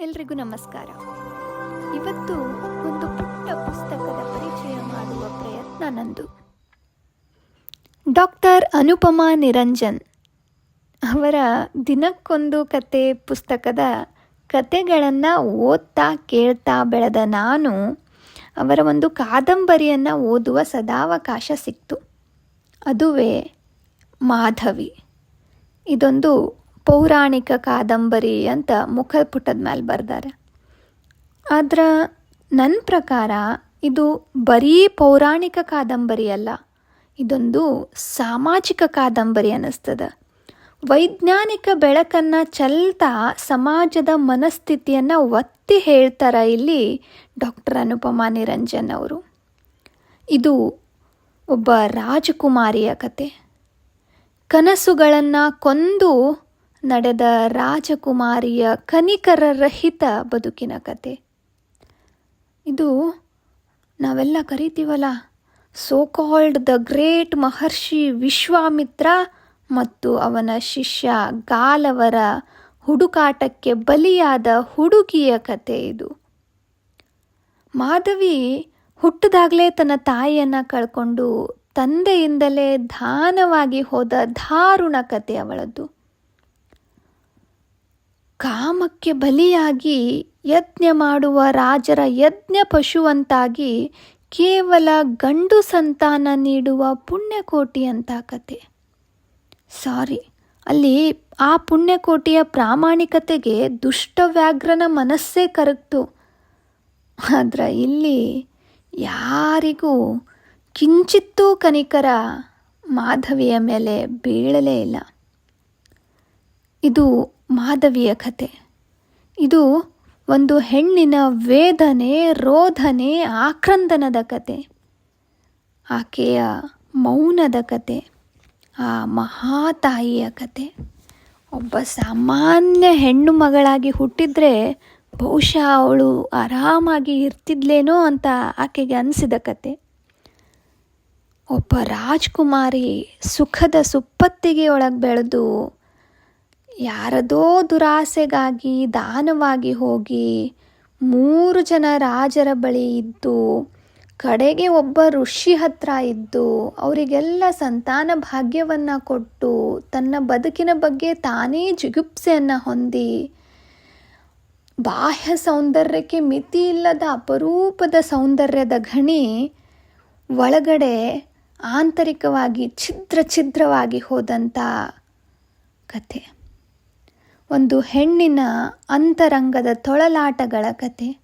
ಎಲ್ರಿಗೂ ನಮಸ್ಕಾರ. ಇವತ್ತು ಒಂದು ಪುಟ್ಟ ಪುಸ್ತಕದ ಪರಿಚಯ ಮಾಡುವ ಪ್ರಯತ್ನ ನಂದು. ಡಾಕ್ಟರ್ ಅನುಪಮಾ ನಿರಂಜನ್ ಅವರ ದಿನಕ್ಕೊಂದು ಕತೆ ಪುಸ್ತಕದ ಕತೆಗಳನ್ನು ಓದ್ತಾ ಕೇಳ್ತಾ ಬೆಳೆದ ನಾನು ಅವರ ಒಂದು ಕಾದಂಬರಿಯನ್ನು ಓದುವ ಸದಾವಕಾಶ ಸಿಕ್ತು. ಅದುವೇ ಮಾಧವಿ. ಇದೊಂದು ಪೌರಾಣಿಕ ಕಾದಂಬರಿ ಅಂತ ಮುಖಪುಟದ ಮೇಲೆ ಬರ್ದಾರೆ. ಆದ್ರೆ ನನ್ನ ಪ್ರಕಾರ ಇದು ಬರೀ ಪೌರಾಣಿಕ ಕಾದಂಬರಿ ಅಲ್ಲ, ಇದೊಂದು ಸಾಮಾಜಿಕ ಕಾದಂಬರಿ ಅನ್ನಿಸ್ತದೆ. ವೈಜ್ಞಾನಿಕ ಬೆಳಕನ್ನು ಚೆಲ್ತಾ ಸಮಾಜದ ಮನಸ್ಥಿತಿಯನ್ನು ಒತ್ತಿ ಹೇಳ್ತಾರ ಇಲ್ಲಿ ಡಾಕ್ಟರ್ ಅನುಪಮಾ ನಿರಂಜನ್ ಅವರು. ಇದು ಒಬ್ಬ ರಾಜಕುಮಾರಿಯ ಕತೆ. ಕನಸುಗಳನ್ನು ಕೊಂದು ನಡೆದ ರಾಜಕುಮಾರಿಯ ಕನಿಕರ ರಹಿತ ಬದುಕಿನ ಕತೆ. ಇದು ನಾವೆಲ್ಲ ಕರಿತೀವಲ್ಲ? So called the great Maharshi Vishwamitra ಮತ್ತು ಅವನ ಶಿಷ್ಯ ಗಾಲವರ ಹುಡುಕಾಟಕ್ಕೆ ಬಲಿಯಾದ ಹುಡುಗಿಯ ಕತೆ ಇದು. ಮಾಧವಿ ಹುಟ್ಟಿದಾಗಲೇ ತನ್ನ ತಾಯಿಯನ್ನು ಕಳ್ಕೊಂಡು ತಂದೆಯಿಂದಲೇ ದಾನವಾಗಿ ಹೋದ ದಾರುಣ ಕತೆ ಅವಳದ್ದು. ಕಾಮಕ್ಕೆ ಬಲಿಯಾಗಿ ಯಜ್ಞ ಮಾಡುವ ರಾಜರ ಯಜ್ಞ ಪಶುವಂತಾಗಿ ಕೇವಲ ಗಂಡು ಸಂತಾನ ನೀಡುವ ಪುಣ್ಯಕೋಟಿ ಅಂತ ಕತೆ. ಸಾರಿ, ಅಲ್ಲಿ ಆ ಪುಣ್ಯಕೋಟಿಯ ಪ್ರಾಮಾಣಿಕತೆಗೆ ದುಷ್ಟವ್ಯಾಘ್ರನ ಮನಸ್ಸೇ ಕರಗ್ತು. ಆದ್ರೆ ಇಲ್ಲಿ ಯಾರಿಗೂ ಕಿಂಚಿತ್ತೂ ಕನಿಕರ ಮಾಧವಿಯ ಮೇಲೆ ಬೀಳಲೇ ಇಲ್ಲ. ಇದು ಮಾಧವಿಯ ಕತೆ. ಇದು ಒಂದು ಹೆಣ್ಣಿನ ವೇದನೆ, ರೋಧನೆ, ಆಕ್ರಂದನದ ಕತೆ. ಆಕೆಯ ಮೌನದ ಕತೆ. ಆ ಮಹಾತಾಯಿಯ ಕತೆ. ಒಬ್ಬ ಸಾಮಾನ್ಯ ಹೆಣ್ಣು ಮಗಳಾಗಿ ಹುಟ್ಟಿದ್ರೆ ಬಹುಶಃ ಅವಳು ಆರಾಮಾಗಿ ಇರ್ತಿದ್ಲೇನೋ ಅಂತ ಆಕೆಗೆ ಅನಿಸಿದ ಕತೆ. ಒಬ್ಬ ರಾಜ್ಕುಮಾರಿ ಸುಖದ ಸುಪ್ಪತ್ತಿಗೆ ಒಳಗೆ ಬೆಳೆದು ಯಾರದೋ ದುರಾಸೆಗಾಗಿ ದಾನವಾಗಿ ಹೋಗಿ ಮೂರು ಜನ ರಾಜರ ಬಳಿ ಇದ್ದು, ಕಡೆಗೆ ಒಬ್ಬ ಋಷಿ ಹತ್ರ ಇದ್ದು, ಅವರಿಗೆಲ್ಲ ಸಂತಾನ ಭಾಗ್ಯವನ್ನು ಕೊಟ್ಟು ತನ್ನ ಬದುಕಿನ ಬಗ್ಗೆ ತಾನೇ ಜಿಗುಪ್ಸೆಯನ್ನು ಹೊಂದಿ, ಬಾಹ್ಯ ಸೌಂದರ್ಯಕ್ಕೆ ಮಿತಿ ಇಲ್ಲದ ಅಪರೂಪದ ಸೌಂದರ್ಯದ ಘಣಿ ಒಳಗಡೆ ಆಂತರಿಕವಾಗಿ ಛಿದ್ರ ಛಿದ್ರವಾಗಿ ಹೋದಂಥ ಕತೆ ಒಂದು ಹೆಣ್ಣಿನ ಅಂತರಂಗದ ತೊಳಲಾಟಗಳ ಕತೆ.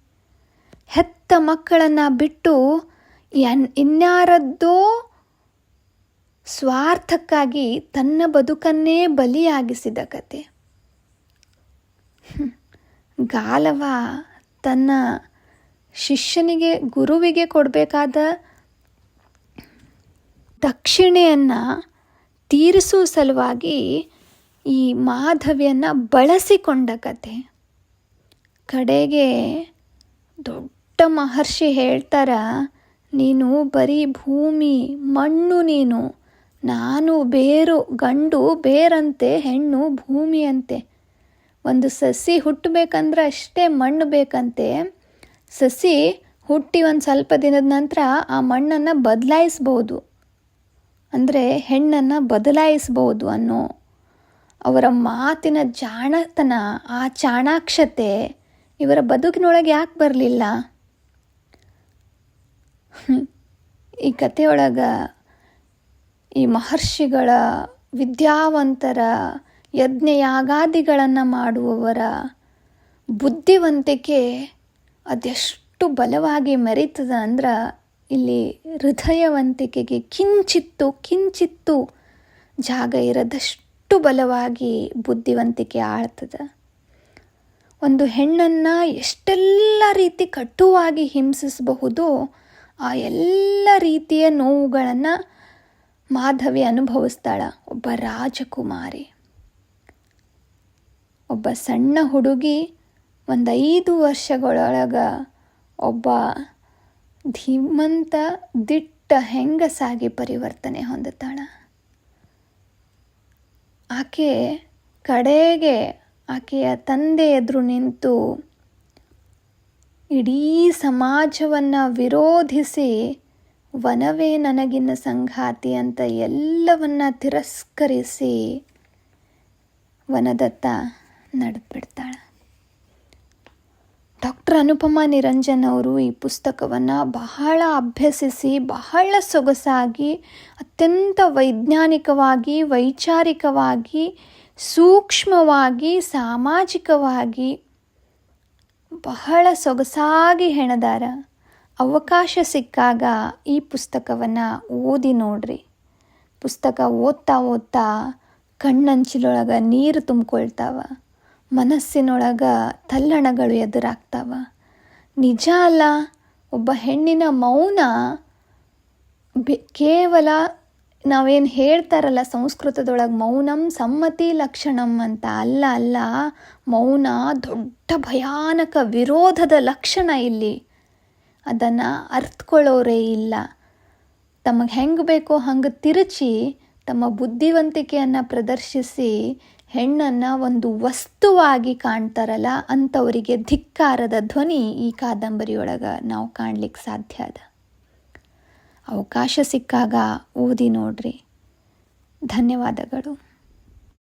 ಹೆತ್ತ ಮಕ್ಕಳನ್ನು ಬಿಟ್ಟು ಎನ್, ಇನ್ಯಾರದ್ದೋ ಸ್ವಾರ್ಥಕ್ಕಾಗಿ ತನ್ನ ಬದುಕನ್ನೇ ಬಲಿಯಾಗಿಸಿದ ಕತೆ. ಗಾಲವ ತನ್ನ ಶಿಷ್ಯನಿಗೆ, ಗುರುವಿಗೆ ಕೊಡಬೇಕಾದ ದಕ್ಷಿಣೆಯನ್ನು ತೀರಿಸುವ ಸಲುವಾಗಿ ಈ ಮಾಧವಿಯನ್ನು ಬಳಸಿಕೊಂಡ ಕತೆ. ಕಡೆಗೆ ದೊಡ್ಡ ಮಹರ್ಷಿ ಹೇಳ್ತಾರ, ನೀನು ಬರೀ ಭೂಮಿ, ಮಣ್ಣು ನೀನು. ನಾನು ಬೇರು, ಗಂಡು ಬೇರಂತೆ, ಹೆಣ್ಣು ಭೂಮಿಯಂತೆ. ಒಂದು ಸಸಿ ಹುಟ್ಟಬೇಕಂದ್ರೆ ಅಷ್ಟೇ ಮಣ್ಣು ಬೇಕಂತೆ. ಸಸಿ ಹುಟ್ಟಿ ಒಂದು ಸ್ವಲ್ಪ ದಿನದ ನಂತರ ಆ ಮಣ್ಣನ್ನು ಬದಲಾಯಿಸ್ಬೋದು. ಅಂದರೆ ಹೆಣ್ಣನ್ನು ಬದಲಾಯಿಸ್ಬೋದು ಅನ್ನೋ ಅವರ ಮಾತಿನ ಜಾಣತನ, ಆ ಚಾಣಾಕ್ಷತೆ ಇವರ ಬದುಕಿನೊಳಗೆ ಯಾಕೆ ಬರಲಿಲ್ಲ? ಈ ಕಥೆಯೊಳಗೆ ಈ ಮಹರ್ಷಿಗಳ ವಿದ್ಯಾವಂತರ ಯಜ್ಞಯಾಗಾದಿಗಳನ್ನು ಮಾಡುವವರ ಬುದ್ಧಿವಂತಿಕೆ ಅದೆಷ್ಟು ಬಲವಾಗಿ ಮೆರೀತದ ಅಂದ್ರೆ ಇಲ್ಲಿ ಹೃದಯವಂತಿಕೆಗೆ ಕಿಂಚಿತ್ತು ಕಿಂಚಿತ್ತು ಜಾಗ ಇರದಷ್ಟು ಬಲವಾಗಿ ಬುದ್ಧಿವಂತಿಕೆ ಆಳ್ತದ. ಒಂದು ಹೆಣ್ಣನ್ನು ಎಷ್ಟೆಲ್ಲ ರೀತಿ ಕಟುವಾಗಿ ಹಿಂಸಿಸಬಹುದೋ, ಆ ಎಲ್ಲ ರೀತಿಯ ನೋವುಗಳನ್ನು ಮಾಧವಿ ಅನುಭವಿಸ್ತಾಳ. ಒಬ್ಬ ರಾಜಕುಮಾರಿ. ಒಬ್ಬ ಸಣ್ಣ ಹುಡುಗಿ ಒಂದು ಐದು ವರ್ಷಗಳೊಳಗೆ ಒಬ್ಬ ಧೀಮಂತ ದಿಟ್ಟ ಹೆಂಗಸಾಗಿ ಪರಿವರ್ತನೆ ಹೊಂದುತ್ತಾಳ. ಆಕೆ ಕಡೆಗೆ ಆಕೆಯ ತಂದೆ ಎದುರು ನಿಂತು ಇಡೀ ಸಮಾಜವನ್ನು ವಿರೋಧಿಸಿ, ವನವೇ ನನಗಿನ ಸಂಘಾತಿ ಅಂತ ಎಲ್ಲವನ್ನ ತಿರಸ್ಕರಿಸಿ ವನದತ್ತ ನಡೆದ್ಬಿಡ್ತಾಳೆ. ಡಾಕ್ಟರ್ ಅನುಪಮಾ ನಿರಂಜನ್ ಅವರು ಈ ಪುಸ್ತಕವನ್ನು ಬಹಳ ಅಭ್ಯಸಿಸಿ, ಬಹಳ ಸೊಗಸಾಗಿ, ಅತ್ಯಂತ ವೈಜ್ಞಾನಿಕವಾಗಿ, ವೈಚಾರಿಕವಾಗಿ, ಸೂಕ್ಷ್ಮವಾಗಿ, ಸಾಮಾಜಿಕವಾಗಿ ಬಹಳ ಸೊಗಸಾಗಿ ಹೆಣದಾರ. ಅವಕಾಶ ಸಿಕ್ಕಾಗ ಈ ಪುಸ್ತಕವನ್ನು ಓದಿ ನೋಡ್ರಿ. ಪುಸ್ತಕ ಓದ್ತಾ ಓದ್ತಾ ಕಣ್ಣಂಚಿಲೊಳಗೆ ನೀರು ತುಂಬಿಕೊಳ್ತಾವ. ಮನಸ್ಸಿನೊಳಗೆ ತಲ್ಲಣಗಳು ಎದುರಾಗ್ತಾವ. ನಿಜ ಅಲ್ಲ, ಒಬ್ಬ ಹೆಣ್ಣಿನ ಮೌನ ಬೆ, ಕೇವಲ ನಾವೇನು ಹೇಳ್ತಾರಲ್ಲ ಸಂಸ್ಕೃತದೊಳಗೆ ಮೌನಂ ಸಮ್ಮತಿ ಲಕ್ಷಣಂ ಅಂತ. ಅಲ್ಲ ಅಲ್ಲ, ಮೌನ ದೊಡ್ಡ ಭಯಾನಕ ವಿರೋಧದ ಲಕ್ಷಣ ಇಲ್ಲಿ. ಅದನ್ನು ಅರ್ಥಕೊಳ್ಳೋರೇ ಇಲ್ಲ. ತಮಗೆ ಹೆಂಗೆ ಬೇಕೋ ಹಂಗೆ ತಿರುಚಿ, ತಮ್ಮ ಬುದ್ಧಿವಂತಿಕೆಯನ್ನು ಪ್ರದರ್ಶಿಸಿ ಹೆಣ್ಣನ್ನು ಒಂದು ವಸ್ತುವಾಗಿ ಕಾಣ್ತಾರಲ್ಲ ಅಂಥವರಿಗೆ ಧಿಕ್ಕಾರದ ಧ್ವನಿ ಈ ಕಾದಂಬರಿಯೊಳಗೆ ನಾವು ಕಾಣ್ಲಿಕ್ಕೆ ಸಾಧ್ಯ ಅದ. ಅವಕಾಶ ಸಿಕ್ಕಾಗ ಓದಿ ನೋಡ್ರಿ. ಧನ್ಯವಾದಗಳು.